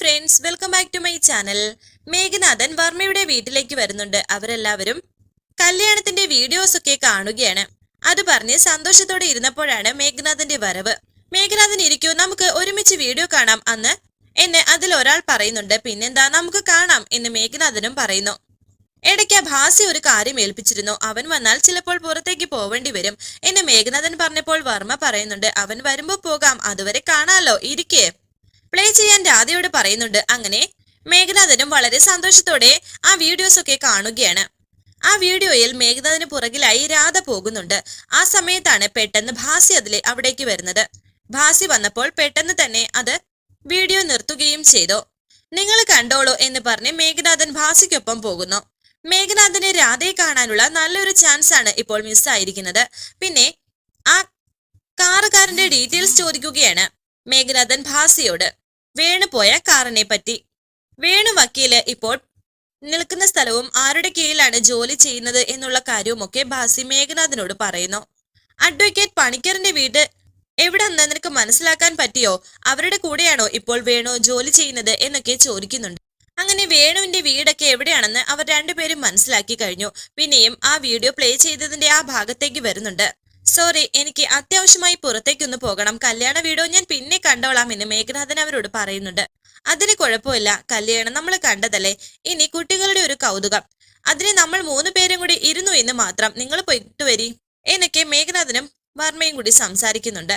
Friends welcome back to my channel Meghanathan വർമ്മയുടെ വീട്ടിലേക്ക് വരുന്നുണ്ട്. അവരെല്ലാവരും കല്യാണത്തിന്റെ വീഡിയോസ് ഒക്കെ കാണുകയാണ്. അത് പറഞ്ഞ് സന്തോഷത്തോടെ ഇരുന്നപ്പോഴാണ് മേഘനാഥന്റെ വരവ്. മേഘനാഥൻ ഇരിക്കൂ നമുക്ക് ഒരുമിച്ച് വീഡിയോ കാണാം അന്ന് എന്ന് അതിൽ ഒരാൾ പറയുന്നുണ്ട്. പിന്നെന്താ നമുക്ക് കാണാം എന്ന് മേഘനാഥനും പറയുന്നു. ഇടയ്ക്ക് ഭാസി ഒരു കാര്യം ഏൽപ്പിച്ചിരുന്നു. അവൻ വന്നാൽ ചിലപ്പോൾ പുറത്തേക്ക് പോവേണ്ടി വരും എന്ന് മേഘനാഥൻ പറഞ്ഞപ്പോൾ വർമ്മ പറയുന്നുണ്ട്. അവൻ വരുമ്പോ പോകാം. അതുവരെ കാണാലോ ഇരിക്കേ. പ്ലേ ചെയ്യാൻ രാധയോട് പറയുന്നുണ്ട്. അങ്ങനെ മേഘനാഥനും വളരെ സന്തോഷത്തോടെ ആ വീഡിയോസ് ഒക്കെ കാണുകയാണ്. ആ വീഡിയോയിൽ മേഘനാഥന് പുറകിലായി രാധ പോകുന്നുണ്ട്. ആ സമയത്താണ് പെട്ടെന്ന് ഭാസി അതിലെ അവിടേക്ക് വരുന്നത്. ഭാസി വന്നപ്പോൾ പെട്ടെന്ന് തന്നെ അത് വീഡിയോ നിർത്തുകയും ചെയ്തു. നിങ്ങൾ കണ്ടോളൂ എന്ന് പറഞ്ഞ് മേഘനാഥൻ ഭാസിക്കൊപ്പം പോകുന്നു. മേഘനാഥന് രാധയെ കാണാനുള്ള നല്ലൊരു ചാൻസ് ആണ് ഇപ്പോൾ മിസ്സായിരിക്കുന്നത് പിന്നെ ആ കാറുകാരന്റെ ഡീറ്റെയിൽസ് ചോദിക്കുകയാണ്. മേഘനാഥൻ ഭാസിയോട് വേണു പോയ കാറിനെ പറ്റി വേണു വക്കീൽ ഇപ്പോൾ നിൽക്കുന്ന സ്ഥലവും ആരുടെ കീഴിലാണ് ജോലി ചെയ്യുന്നത് എന്നുള്ള കാര്യവുമൊക്കെ ഭാസി മേഘനാഥനോട് പറയുന്നു. അഡ്വക്കേറ്റ് പണിക്കറിന്റെ വീട് എവിടെന്ന് നിനക്ക് മനസ്സിലാക്കാൻ പറ്റിയോ? അവരുടെ കൂടെയാണോ ഇപ്പോൾ വേണു ജോലി ചെയ്യുന്നത് എന്നൊക്കെ ചോദിക്കുന്നുണ്ട്. അങ്ങനെ വേണുവിന്റെ വീടൊക്കെ എവിടെയാണെന്ന് അവർ രണ്ടുപേരും മനസ്സിലാക്കി കഴിഞ്ഞു. പിന്നെയും ആ വീഡിയോ പ്ലേ ചെയ്തതിന്റെ ആ ഭാഗത്തേക്ക് വരുന്നുണ്ട്. സോറി എനിക്ക് അത്യാവശ്യമായി പുറത്തേക്കൊന്ന് പോകണം. കല്യാണ വീടോ ഞാൻ പിന്നെ കണ്ടോളാം എന്ന് മേഘനാഥൻ അവരോട് പറയുന്നുണ്ട്. അതിന് കുഴപ്പമില്ല. കല്യാണം നമ്മൾ കണ്ടതല്ലേ? ഇനി കുട്ടികളുടെ ഒരു കൗതുകം. അതിന് നമ്മൾ മൂന്ന് പേരും കൂടി ഇരുന്നു എന്ന് മാത്രം നിങ്ങൾ പോയിട്ട് വരി. എന്നൊക്കെ മേഘനാഥനും വർമ്മയും കൂടി സംസാരിക്കുന്നുണ്ട്.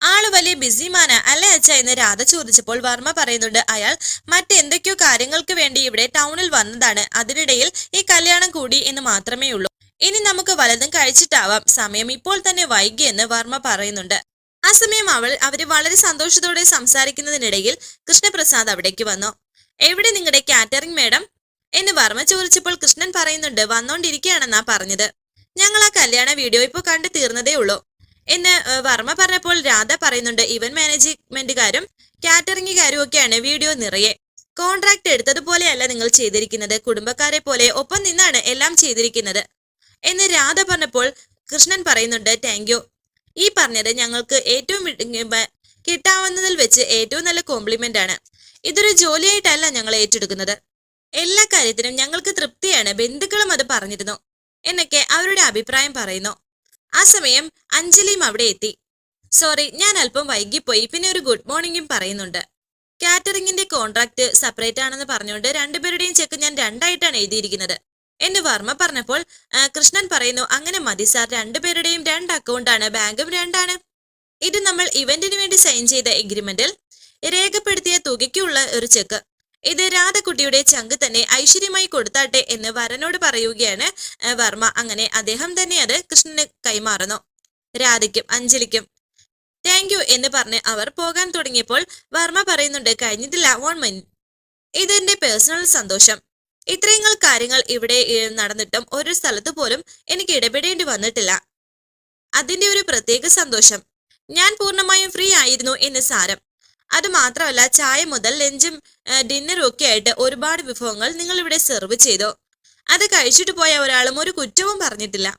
ആൾ വലിയ ബിസിമാന അല്ലേ അച്ഛ എന്ന് രാധ ചോദിച്ചപ്പോൾ വർമ്മ പറയുന്നുണ്ട് അയാൾ മറ്റെന്തൊക്കെയോ കാര്യങ്ങൾക്ക് വേണ്ടി ഇവിടെ ടൗണിൽ വന്നതാണ്. അതിനിടയിൽ ഈ കല്യാണം കൂടി എന്ന് മാത്രമേ ഉള്ളൂ. ഇനി നമുക്ക് വലതും കഴിച്ചിട്ടാവാം. സമയം ഇപ്പോൾ തന്നെ വൈകിയെന്ന് വർമ്മ പറയുന്നുണ്ട്. ആ സമയം അവൾ അവർ വളരെ സന്തോഷത്തോടെ സംസാരിക്കുന്നതിനിടയിൽ കൃഷ്ണപ്രസാദ് അവിടേക്ക് വന്നു. എവിടെ നിങ്ങളുടെ കാറ്ററിംഗ് മേഡം? എന്ന് വർമ്മ ചോദിച്ചപ്പോൾ കൃഷ്ണൻ പറയുന്നുണ്ട് വന്നോണ്ടിരിക്കുകയാണെന്നാ പറഞ്ഞത്. ഞങ്ങൾ ആ കല്യാണ വീഡിയോ ഇപ്പോൾ കണ്ടു തീർന്നതേ ഉള്ളൂ. എന്ന് വർമ്മ പറഞ്ഞപ്പോൾ രാധ പറയുന്നുണ്ട് ഇവന്റ് മാനേജ്മെന്റുകാരും കാറ്ററിംഗുകാരും ഒക്കെയാണ് വീഡിയോ നിറയെ. കോൺട്രാക്ട് എടുത്തതുപോലെയല്ല നിങ്ങൾ ചെയ്തിരിക്കുന്നത്. കുടുംബക്കാരെ പോലെ ഒപ്പം നിന്നാണ് എല്ലാം ചെയ്തിരിക്കുന്നത്. എന്ന് രാധ പറഞ്ഞപ്പോൾ കൃഷ്ണൻ പറയുന്നുണ്ട് താങ്ക് യു ഈ പറഞ്ഞത് ഞങ്ങൾക്ക് ഏറ്റവും കിട്ടാവുന്നതിൽ വെച്ച് ഏറ്റവും നല്ല കോംപ്ലിമെന്റ് ആണ്. ഇതൊരു ജോലിയായിട്ടല്ല ഞങ്ങൾ ഏറ്റെടുക്കുന്നത്. എല്ലാ കാര്യത്തിനും ഞങ്ങൾക്ക് തൃപ്തിയാണ്. ബന്ധുക്കളും അത് പറഞ്ഞിരുന്നു എന്നൊക്കെ അവരുടെ അഭിപ്രായം പറയുന്നു. ആ സമയം അഞ്ജലിയും അവിടെ എത്തി. സോറി ഞാൻ അല്പം വൈകിപ്പോയി. പിന്നെ ഒരു ഗുഡ് മോർണിംഗും പറയുന്നുണ്ട്. കാറ്ററിംഗിന്റെ കോൺട്രാക്ട് സെപ്പറേറ്റ് ആണെന്ന് പറഞ്ഞുകൊണ്ട് രണ്ടുപേരുടെയും ചെക്ക് ഞാൻ രണ്ടായിട്ടാണ് എഴുതിയിരിക്കുന്നത്. എന്ന് വർമ്മ പറഞ്ഞപ്പോൾ കൃഷ്ണൻ പറയുന്നു അങ്ങനെ മതി സാർ രണ്ടുപേരുടെയും രണ്ട് അക്കൗണ്ടാണ് ബാങ്കും രണ്ടാണ്. ഇത് നമ്മൾ ഇവന്റിന് വേണ്ടി സൈൻ ചെയ്ത എഗ്രിമെന്റിൽ രേഖപ്പെടുത്തിയ തുകയ്ക്കുള്ള ഒരു ചെക്ക് ഇത് രാധക്കുട്ടിയുടെ ചങ്ക് തന്നെ ഐശ്വര്യമായി കൊടുത്താട്ടെ എന്ന് വരനോട് പറയുകയാണ് വർമ്മ. അങ്ങനെ അദ്ദേഹം തന്നെ അത് കൃഷ്ണന് കൈമാറുന്നു. രാധയ്ക്കും അഞ്ജലിക്കും. താങ്ക് യു എന്ന് പറഞ്ഞ് അവർ പോകാൻ തുടങ്ങിയപ്പോൾ വർമ്മ പറയുന്നുണ്ട് കഴിഞ്ഞിട്ടില്ല വൺ മിനിറ്റ് ഇതെന്റെ പേഴ്സണൽ സന്തോഷം. ഇത്രയും കാര്യങ്ങൾ ഇവിടെ നടന്നിട്ടും ഒരു സ്ഥലത്ത് പോലും എനിക്ക് ഇടപെടേണ്ടി വന്നിട്ടില്ല. അതിന്റെ ഒരു പ്രത്യേക സന്തോഷം. ഞാൻ പൂർണമായും ഫ്രീ ആയിരുന്നു എന്ന് സാരം. അതുമാത്രമല്ല ചായ മുതൽ ലഞ്ചും ഡിന്നറും ഒക്കെ ആയിട്ട് ഒരുപാട് വിഭവങ്ങൾ നിങ്ങൾ ഇവിടെ സെർവ് ചെയ്തു. അത് കഴിച്ചിട്ട് പോയ ഒരാളും ഒരു കുറ്റവും പറഞ്ഞിട്ടില്ല.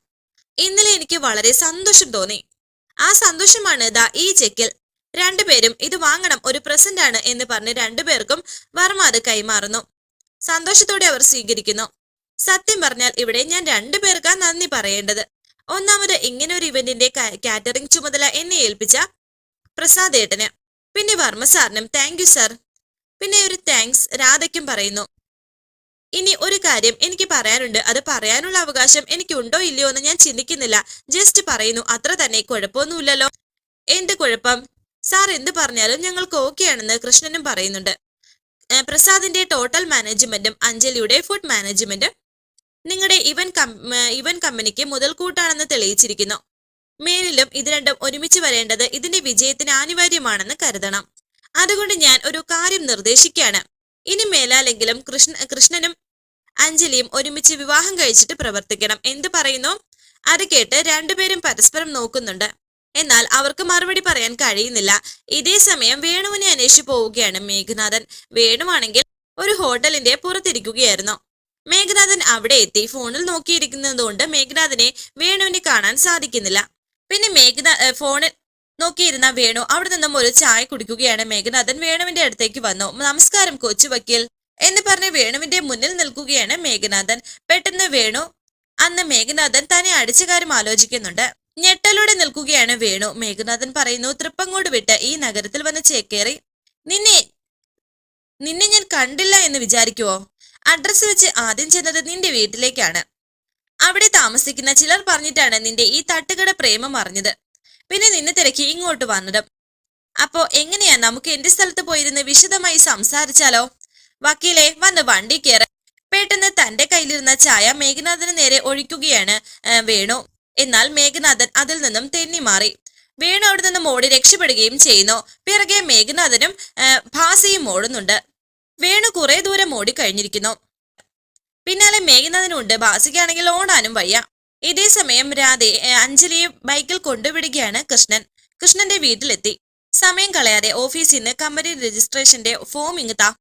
ഇന്നലെ എനിക്ക് വളരെ സന്തോഷം തോന്നി. ആ സന്തോഷമാണ് ദാ ഈ ചെക്കിൽ. രണ്ടുപേരും ഇത് വാങ്ങണം ഒരു പ്രസന്റ് ആണ് എന്ന് പറഞ്ഞ് രണ്ടുപേർക്കും വർമ്മ അത് കൈമാറുന്നു. സന്തോഷത്തോടെ അവർ സ്വീകരിക്കുന്നു. സത്യം പറഞ്ഞാൽ ഇവിടെ ഞാൻ രണ്ടു പേർക്കാ നന്ദി പറയേണ്ടത്. ഒന്നാമത് ഇങ്ങനെ ഒരു ഇവന്റിന്റെ കാറ്ററിംഗ് ചുമതല എന്നെ ഏൽപ്പിച്ച പ്രസാദ് ഏട്ടന്. പിന്നെ വർമ്മ സാറിനും താങ്ക് യു സാർ പിന്നെ ഒരു താങ്ക്സ് രാധയ്ക്കും പറയുന്നു. ഇനി ഒരു കാര്യം എനിക്ക് പറയാനുണ്ട്. അത് പറയാനുള്ള അവകാശം എനിക്ക് ഉണ്ടോ ഇല്ലയോ എന്ന് ഞാൻ ചിന്തിക്കുന്നില്ല. ജസ്റ്റ് പറയുന്നു. അത്ര തന്നെ കുഴപ്പമൊന്നുമില്ലല്ലോ. എന്ത് കുഴപ്പം? സാർ എന്ത് പറഞ്ഞാലും ഞങ്ങൾക്ക് ഓക്കെ ആണെന്ന് കൃഷ്ണനും പറയുന്നുണ്ട്. പ്രസാദിന്റെ ടോട്ടൽ മാനേജ്മെന്റും അഞ്ജലിയുടെ ഫുഡ് മാനേജ്മെന്റും നിങ്ങളുടെ ഇവൻ ഇവൻ കമ്പനിക്ക് മുതൽക്കൂട്ടാണെന്ന് തെളിയിച്ചിരിക്കുന്നു. മേലിലും ഇത് രണ്ടും ഒരുമിച്ച് വരേണ്ടത് ഇതിന്റെ വിജയത്തിന് അനിവാര്യമാണെന്ന് കരുതണം. അതുകൊണ്ട് ഞാൻ ഒരു കാര്യം നിർദ്ദേശിക്കുകയാണ്. ഇനി മേലാലെങ്കിലും കൃഷ്ണ കൃഷ്ണനും അഞ്ജലിയും ഒരുമിച്ച് വിവാഹം കഴിച്ചിട്ട് പ്രവർത്തിക്കണം. എന്ത് പറയുന്നു? അത് കേട്ട് രണ്ടുപേരും പരസ്പരം നോക്കുന്നുണ്ട്. എന്നാൽ അവർക്ക് മറുപടി പറയാൻ കഴിയുന്നില്ല. ഇതേ സമയം വേണുവിനെ അന്വേഷിച്ചു പോവുകയാണ് മേഘനാഥൻ. വേണുവാണെങ്കിൽ ഒരു ഹോട്ടലിന്റെ പുറത്തിരിക്കുകയായിരുന്നു. മേഘനാഥൻ അവിടെ എത്തി ഫോണിൽ നോക്കിയിരിക്കുന്നതുകൊണ്ട് മേഘനാഥനെ വേണുവിനെ കാണാൻ സാധിക്കുന്നില്ല. പിന്നെ മേഘനാ ഫോണിൽ നോക്കിയിരുന്ന വേണു അവിടെ നിന്നും ഒരു ചായ കുടിക്കുകയാണ്. മേഘനാഥൻ വേണുവിന്റെ അടുത്തേക്ക് വന്നു. നമസ്കാരം കൊച്ചു വക്കീൽ എന്ന് പറഞ്ഞ് വേണുവിന്റെ മുന്നിൽ നിൽക്കുകയാണ് മേഘനാഥൻ. പെട്ടെന്ന് വേണു അന്ന് മേഘനാഥൻ തന്നെ അടിച്ച കാര്യം ആലോചിക്കുന്നുണ്ട്. ഞെട്ടലോടെ നിൽക്കുകയാണ് വേണു. മേഘനാഥൻ പറയുന്നു തൃപ്പങ്ങോട് വിട്ട് ഈ നഗരത്തിൽ വന്ന് ചേക്കേറി. നിന്നെ നിന്നെ ഞാൻ കണ്ടില്ല എന്ന് വിചാരിക്കുവോ? അഡ്രസ് വെച്ച് ആദ്യം ചെന്നത് നിന്റെ വീട്ടിലേക്കാണ്. അവിടെ താമസിക്കുന്ന ചിലർ പറഞ്ഞിട്ടാണ് നിന്റെ ഈ തട്ടുകട പ്രേമം അറിഞ്ഞത്. പിന്നെ നിന്നെ തിരക്കി ഇങ്ങോട്ട് വന്നത്. അപ്പോ എങ്ങനെയാ നമുക്ക് എന്റെ സ്ഥലത്ത് പോയിരുന്ന് വിശദമായി സംസാരിച്ചാലോ? വക്കീലെ വന്ന് വണ്ടി കയറി പെട്ടെന്ന് തന്റെ കയ്യിലിരുന്ന ചായ മേഘനാഥന് നേരെ ഒഴിക്കുകയാണ് വേണു. എന്നാൽ മേഘനാഥൻ അതിൽ നിന്നും തെന്നി മാറി. വേണു അവിടെ നിന്നും ഓടി രക്ഷപ്പെടുകയും ചെയ്യുന്നു. പിറകെ മേഘനാഥനും ഭാസയും ഭാസിയും ഓടുന്നുണ്ട്. വേണു കുറെ ദൂരം ഓടിക്കഴിഞ്ഞിരിക്കുന്നു. പിന്നാലെ മേഘനാഥനുണ്ട് ഭാസിക്കാണെങ്കിൽ ഓടാനും വയ്യ. ഇതേ സമയം രാധെ അഞ്ജലിയെ ബൈക്കിൽ കൊണ്ടുവിടുകയാണ് കൃഷ്ണൻ. കൃഷ്ണന്റെ വീട്ടിലെത്തി. സമയം കളയാതെ ഓഫീസിൽ നിന്ന് കമ്പനി രജിസ്ട്രേഷന്റെ ഫോം ഇങ്ങുത്താ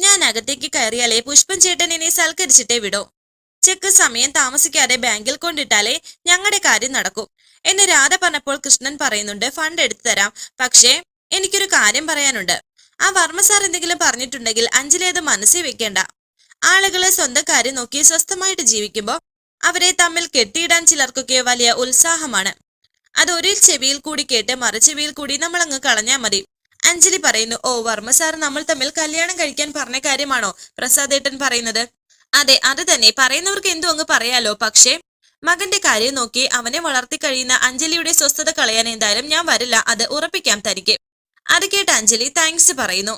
ഞാൻ അകത്തേക്ക് കയറിയാലേ പുഷ്പൻ ചേട്ടൻ എന്നെ സൽക്കരിച്ചിട്ടേ വിടൂ. ചെക്ക് സമയം താമസിക്കാതെ ബാങ്കിൽ കൊണ്ടിട്ടാലേ ഞങ്ങളുടെ കാര്യം നടക്കും. എന്ന് രാധ പറഞ്ഞപ്പോൾ കൃഷ്ണൻ പറയുന്നുണ്ട് ഫണ്ട് എടുത്തു തരാം പക്ഷേ എനിക്കൊരു കാര്യം പറയാനുണ്ട്. ആ വർമ്മ സാർ എന്തെങ്കിലും പറഞ്ഞിട്ടുണ്ടെങ്കിൽ അഞ്ജലി അത് മനസ്സിൽ വെക്കേണ്ട. ആളുകളെ സ്വന്തം കാര്യം നോക്കി സ്വസ്ഥമായിട്ട് ജീവിക്കുമ്പോൾ അവരെ തമ്മിൽ കെട്ടിയിടാൻ ചിലർക്കൊക്കെ വലിയ ഉത്സാഹമാണ്. അത് ഒരു ചെവിയിൽ കൂടി കേട്ട് മറുചെവിയിൽ കൂടി നമ്മൾ അങ്ങ് കളഞ്ഞാൽ മതി. അഞ്ജലി പറയുന്നു ഓ വർമ്മ സാർ നമ്മൾ തമ്മിൽ കല്യാണം കഴിക്കാൻ പറഞ്ഞ കാര്യമാണോ? പ്രസാദേട്ടൻ പറയുന്നത് അതെ അത് തന്നെ. പറയുന്നവർക്ക് എന്തോ അങ്ങ് പറയാലോ? പക്ഷേ മകന്റെ കാര്യം നോക്കി അവനെ വളർത്തി കഴിയുന്ന അഞ്ജലിയുടെ സ്വസ്ഥത കളയാൻ എന്തായാലും ഞാൻ വരില്ല. അത് ഉറപ്പിക്കാം തനിക്ക്. അത് കേട്ട് അഞ്ജലി താങ്ക്സ് പറയുന്നു.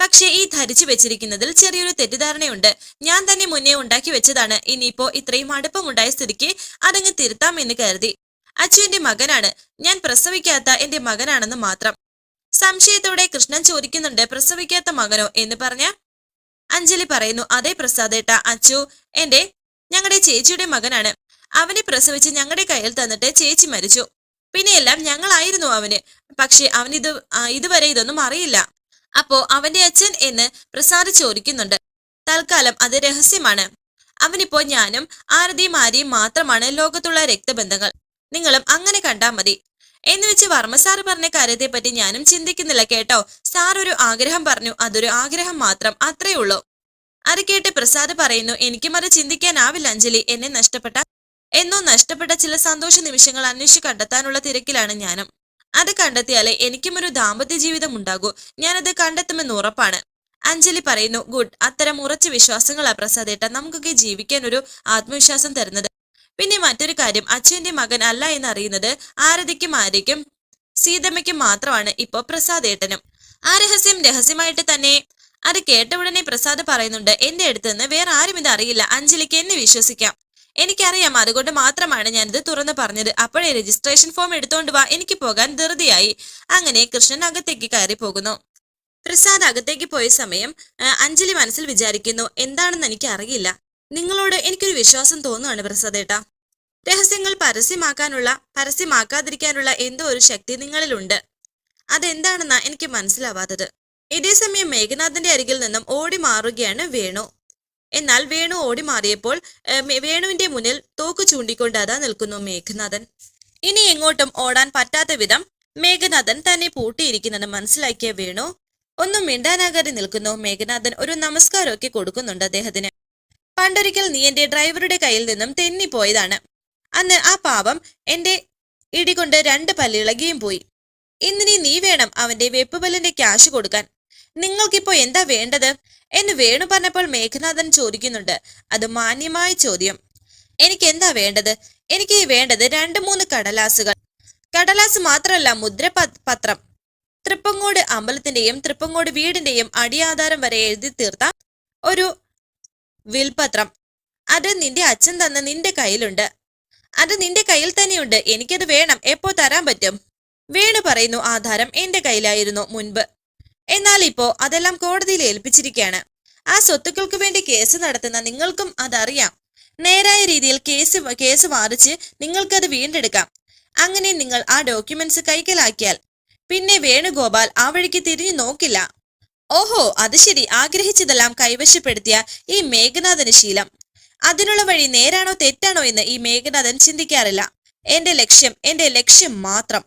പക്ഷേ ഈ ധരിച്ചു വെച്ചിരിക്കുന്നതിൽ ചെറിയൊരു തെറ്റിദ്ധാരണയുണ്ട്. ഞാൻ തന്നെ മുന്നേ ഉണ്ടാക്കി വെച്ചതാണ്. ഇനിയിപ്പോ ഇത്രയും അടുപ്പമുണ്ടായ സ്ഥിതിക്ക് അതങ്ങ് തിരുത്താം എന്ന് കരുതി. അച്ചു എന്റെ മകനാണ്. ഞാൻ പ്രസവിക്കാത്ത എന്റെ മകനാണെന്ന് മാത്രം. സംശയത്തോടെ കൃഷ്ണൻ ചോദിക്കുന്നുണ്ട് പ്രസവിക്കാത്ത മകനോ? എന്ന് പറഞ്ഞ അഞ്ജലി പറയുന്നു അതേ പ്രസാദേട്ട അച്ചു. എന്റെ ഞങ്ങളുടെ ചേച്ചിയുടെ മകനാണ്. അവനെ പ്രസവിച്ച് ഞങ്ങളുടെ കയ്യിൽ തന്നിട്ട് ചേച്ചി മരിച്ചു. പിന്നെയെല്ലാം ഞങ്ങളായിരുന്നു അവന്. പക്ഷെ അവൻ ഇത് ഇതുവരെ ഇതൊന്നും അറിയില്ല. അപ്പോ അവന്റെ അച്ഛൻ എന്ന് പ്രസാദ് ചോദിക്കുന്നുണ്ട്. തൽക്കാലം അത് രഹസ്യമാണ്. അവനിപ്പോ ഞാനും ആരതിയും ആരെയും മാത്രമാണ് ലോകത്തുള്ള രക്തബന്ധങ്ങൾ. നിങ്ങളും അങ്ങനെ കണ്ടാൽ മതി. എന്ന് വെച്ച് വർമ്മ സാർ പറഞ്ഞ കാര്യത്തെ പറ്റി ഞാനും ചിന്തിക്കുന്നില്ല കേട്ടോ. സാർ ഒരു ആഗ്രഹം പറഞ്ഞു. അതൊരു ആഗ്രഹം മാത്രം. അത്രേ ഉള്ളൂ. അത് കേട്ട് പ്രസാദ് പറയുന്നു എനിക്കും അത് ചിന്തിക്കാനാവില്ല അഞ്ജലി. എന്നെ നഷ്ടപ്പെട്ട എന്നോ നഷ്ടപ്പെട്ട ചില സന്തോഷ നിമിഷങ്ങൾ അന്വേഷിച്ച് കണ്ടെത്താനുള്ള തിരക്കിലാണ് ഞാനും. അത് കണ്ടെത്തിയാലേ എനിക്കും ഒരു ദാമ്പത്യ ജീവിതം ഉണ്ടാകൂ. ഞാനത് കണ്ടെത്തുമെന്ന് ഉറപ്പാണ്. അഞ്ജലി പറയുന്നു ഗുഡ്. അത്തരം ഉറച്ച വിശ്വാസങ്ങളാ പ്രസാദേട്ട. നമുക്കൊക്കെ ജീവിക്കാൻ ഒരു ആത്മവിശ്വാസം തരുന്നത്. പിന്നെ മറ്റൊരു കാര്യം അച്ഛന്റെ മകൻ അല്ല എന്നറിയുന്നത് ആരതിക്കും ആര്യയ്ക്കും സീതമ്മയ്ക്കും മാത്രമാണ് ഇപ്പോ പ്രസാദേട്ടനും ആ രഹസ്യം രഹസ്യമായിട്ട് തന്നെ അത് കേട്ട ഉടനെ പ്രസാദ് പറയുന്നുണ്ട് എന്റെ അടുത്ത് നിന്ന് വേറെ ആരും ഇത് അറിയില്ല. അഞ്ജലിക്ക് എന്നെ വിശ്വസിക്കാം. എനിക്കറിയാം അതുകൊണ്ട് മാത്രമാണ് ഞാനിത് തുറന്നു പറഞ്ഞത്. അപ്പോഴേ രജിസ്ട്രേഷൻ ഫോം എടുത്തോണ്ട് വാ. എനിക്ക് പോകാൻ ധൃതിയായി. അങ്ങനെ കൃഷ്ണൻ അകത്തേക്ക് കയറി പോകുന്നു. പ്രസാദ് അകത്തേക്ക് പോയ സമയം അഞ്ജലി മനസ്സിൽ വിചാരിക്കുന്നു എന്താണെന്ന് എനിക്ക് അറിയില്ല നിങ്ങളോട് എനിക്കൊരു വിശ്വാസം തോന്നുകയാണ് പ്രസാദേട്ടാ. രഹസ്യങ്ങൾ പരസ്യമാക്കാനുള്ള പരസ്യമാക്കാതിരിക്കാനുള്ള എന്തോ ഒരു ശക്തി നിങ്ങളിലുണ്ട്. അതെന്താണെന്നാ എനിക്ക് മനസ്സിലാവാത്തത്. ഇതേ സമയം മേഘനാഥന്റെ അരികിൽ നിന്നും ഓടി മാറുകയാണ് വേണു. എന്നാൽ വേണു ഓടി മാറിയപ്പോൾ വേണുവിന്റെ മുന്നിൽ തോക്ക് ചൂണ്ടിക്കൊണ്ട് അതാ നിൽക്കുന്നു മേഘനാഥൻ. ഇനി എങ്ങോട്ടും ഓടാൻ പറ്റാത്ത വിധം മേഘനാഥൻ തന്നെ പൂട്ടിയിരിക്കുന്നത് മനസ്സിലാക്കിയ വേണു. ഒന്നും മിണ്ടാനാകാതെ നിൽക്കുന്നു. മേഘനാഥൻ ഒരു നമസ്കാരമൊക്കെ കൊടുക്കുന്നുണ്ട് അദ്ദേഹത്തിന്. പണ്ടൊരിക്കൽ നീ എന്റെ ഡ്രൈവറുടെ കയ്യിൽ നിന്നും തെന്നിപ്പോയതാണ്. അന്ന് ആ പാവം എന്റെ ഇടികൊണ്ട് രണ്ട് പല്ലിളകിയും പോയി. ഇന്നിനി നീ വേണം അവന്റെ വെപ്പുപല്ലിന്റെ ക്യാഷ് കൊടുക്കാൻ. നിങ്ങൾക്കിപ്പോ എന്താ വേണ്ടത്? എന്ന് വേണു പറഞ്ഞപ്പോൾ മേഘനാഥൻ ചോദിക്കുന്നുണ്ട്. അത് മാന്യമായ ചോദ്യം. എനിക്ക് എന്താ വേണ്ടത്? എനിക്ക് വേണ്ടത് രണ്ട് മൂന്ന് കടലാസുകൾ. കടലാസ് മാത്രമല്ല മുദ്ര പത്രം. തൃപ്പങ്ങോട് അമ്പലത്തിന്റെയും തൃപ്പങ്ങോട് വീടിന്റെയും അടിയാധാരം വരെ എഴുതി തീർത്ത ഒരു വിൽപത്രം. അത് നിന്റെ അച്ഛൻ തന്ന നിന്റെ കയ്യിലുണ്ട്. അത് നിന്റെ കയ്യിൽ തന്നെയുണ്ട്. എനിക്കത് വേണം. എപ്പോ തരാൻ പറ്റും? വേണു പറയുന്നു. ആധാരം എന്റെ കയ്യിലായിരുന്നു മുൻപ്. എന്നാൽ ഇപ്പോ അതെല്ലാം കോടതിയിൽ ഏൽപ്പിച്ചിരിക്കുകയാണ് ആ സ്വത്തുക്കൾക്ക് വേണ്ടി കേസ് നടത്തുന്ന നിങ്ങൾക്കും അതറിയാം. നേരായ രീതിയിൽ കേസ് കേസ് വാദിച്ച് നിങ്ങൾക്കത് വീണ്ടെടുക്കാം. അങ്ങനെ നിങ്ങൾ ആ ഡോക്യുമെന്റ്സ് കൈക്കലാക്കിയാൽ പിന്നെ വേണുഗോപാൽ ആ വഴിക്ക് തിരിഞ്ഞു നോക്കില്ല. ഓഹോ അത് ശരി. ആഗ്രഹിച്ചതെല്ലാം കൈവശപ്പെടുത്തിയ ഈ മേഘനാഥന് ശീലം. അതിനുള്ള വഴി നേരാണോ തെറ്റാണോ എന്ന് ഈ മേഘനാഥൻ ചിന്തിക്കാറില്ല. എന്റെ ലക്ഷ്യം എന്റെ ലക്ഷ്യം മാത്രം.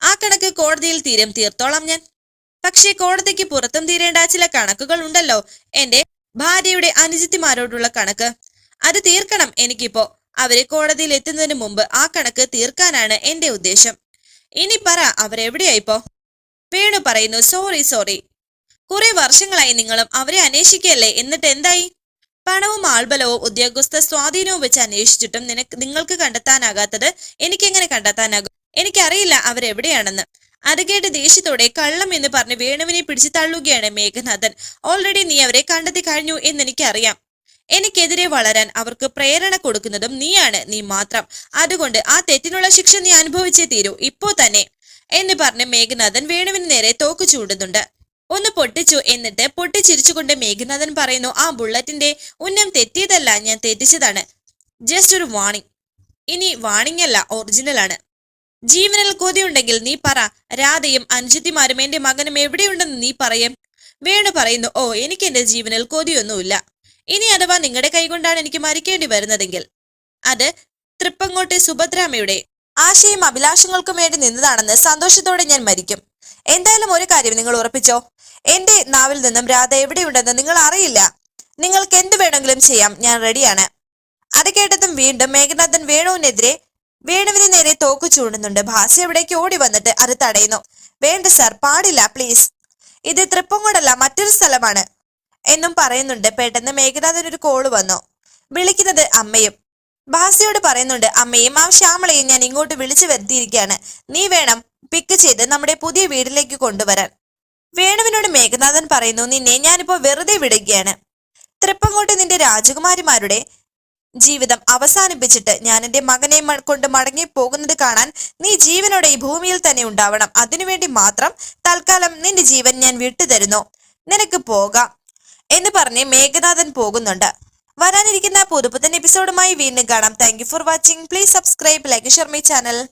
ആ കണക്ക് കോടതിയിൽ തീരം തീർത്തോളാം ഞാൻ. പക്ഷേ കോടതിക്ക് പുറത്തും തീരേണ്ട ചില കണക്കുകൾ ഉണ്ടല്ലോ. എന്റെ ഭാര്യയുടെ അനുജിത്തിമാരോടുള്ള കണക്ക്. അത് തീർക്കണം എനിക്കിപ്പോ. അവർ കോടതിയിൽ എത്തുന്നതിന് മുമ്പ് ആ കണക്ക് തീർക്കാനാണ് എന്റെ ഉദ്ദേശം. ഇനി പറ അവരെവിടെയായിപ്പോ വേണു പറയുന്നു സോറി സോറി. കുറെ വർഷങ്ങളായി നിങ്ങളും അവരെ അന്വേഷിക്കുകയല്ലേ? എന്നിട്ട് എന്തായി? പണവും ആൾബലവും ഉദ്യോഗസ്ഥ സ്വാധീനവും വെച്ച് അന്വേഷിച്ചിട്ടും നിനക്ക് നിങ്ങൾക്ക് കണ്ടെത്താനാകാത്തത് എനിക്കെങ്ങനെ കണ്ടെത്താനാകും? എനിക്കറിയില്ല അവരെവിടെയാണെന്ന്. അത് കേട്ട് ദേഷ്യത്തോടെ കള്ളം എന്ന് പറഞ്ഞ് വേണുവിനെ പിടിച്ചു തള്ളുകയാണ് മേഘനാഥൻ. ഓൾറെഡി നീ അവരെ കണ്ടെത്തി കഴിഞ്ഞു എന്ന് എനിക്കറിയാം എനിക്കെതിരെ വളരാൻ അവർക്ക് പ്രേരണ കൊടുക്കുന്നതും നീയാണ് നീ മാത്രം. അതുകൊണ്ട് ആ തെറ്റിനുള്ള ശിക്ഷ നീ അനുഭവിച്ചേ തീരൂ. ഇപ്പോ തന്നെ. എന്ന് പറഞ്ഞ് മേഘനാഥൻ വേണുവിന് നേരെ തോക്ക് ചൂടുന്നുണ്ട് ഒന്ന് പൊട്ടിച്ചു എന്നിട്ട് പൊട്ടിച്ചിരിച്ചുകൊണ്ട് മേഘനാഥൻ പറയുന്നു ആ ബുള്ളറ്റിന്റെ ഉന്നം തെറ്റിയതല്ല ഞാൻ തെറ്റിച്ചതാണ്. ജസ്റ്റ് ഒരു വാണിംഗ് ഇനി വാണിംഗ് അല്ല ഒറിജിനൽ ആണ്. ജീവനിൽ കൊതിയുണ്ടെങ്കിൽ നീ പറ രാധയും അനുജിത്തിമാരും എന്റെ മകനും എവിടെയുണ്ടെന്ന് നീ പറയും. വേണു പറയുന്നു ഓ എനിക്ക് എന്റെ ജീവനിൽ കൊതിയൊന്നുമില്ല. ഇനി അഥവാ നിങ്ങളുടെ കൈകൊണ്ടാണ് എനിക്ക് മരിക്കേണ്ടി വരുന്നതെങ്കിൽ? അത് തൃപ്പങ്ങോട്ടെ സുഭദ്രാമയുടെ ആശയും അഭിലാഷങ്ങൾക്കും വേണ്ടി നിന്നതാണെന്ന് സന്തോഷത്തോടെ ഞാൻ മരിക്കും. എന്തായാലും ഒരു കാര്യം നിങ്ങൾ ഉറപ്പിച്ചോ? എന്റെ നാവിൽ നിന്നും രാധ എവിടെയുണ്ടെന്ന് നിങ്ങൾ അറിയില്ല നിങ്ങൾക്ക് എന്ത് വേണമെങ്കിലും ചെയ്യാം. ഞാൻ റെഡിയാണ്. അത് കേട്ടതും വീണ്ടും മേഘനാഥൻ വേണുവിനെതിരെ വേണുവിന് നേരെ തോക്ക് ചൂണ്ടുന്നുണ്ട്. ഭാസ്യ എവിടേക്ക് ഓടി വന്നിട്ട് അത് തടയുന്നു. വേണ്ട സർ പാടില്ല പ്ലീസ്. ഇത് തൃപ്പങ്ങോടല്ല മറ്റൊരു സ്ഥലമാണ് എന്നും പറയുന്നുണ്ട്. പെട്ടെന്ന് മേഘനാഥൻ ഒരു കോൾ വന്നു. വിളിക്കുന്നത് അമ്മയും. ഭാസ്യയോട് പറയുന്നുണ്ട് അമ്മയും ആ ശ്യാമളയും ഞാൻ ഇങ്ങോട്ട് വിളിച്ചു വരുത്തിയിരിക്കുകയാണ്. നീ വേണം പിക്ക് ചെയ്ത് നമ്മുടെ പുതിയ വീട്ടിലേക്ക് കൊണ്ടുവരാൻ. വേണുവിനോട് മേഘനാഥൻ പറയുന്നു നിന്നെ ഞാനിപ്പോ വെറുതെ വിടുകയാണ്. തൃപ്പങ്കോട്ട് നിന്റെ രാജകുമാരിമാരുടെ ജീവിതം അവസാനിപ്പിച്ചിട്ട് ഞാൻ എന്റെ മകനെ കൊണ്ട് മടങ്ങി പോകുന്നത് കാണാൻ നീ ജീവനോടെ ഈ ഭൂമിയിൽ തന്നെ ഉണ്ടാവണം. അതിനുവേണ്ടി മാത്രം തൽക്കാലം നിന്റെ ജീവൻ ഞാൻ വിട്ടുതരുന്നു. നിനക്ക് പോകാം. എന്ന് പറഞ്ഞ് മേഘനാഥൻ പോകുന്നുണ്ട്. വരാനിരിക്കുന്ന പുതുപുത്തൻ എപ്പിസോഡുമായി വീണ്ടും കാണാം. Thank for watching please subscribe like Sharmi channel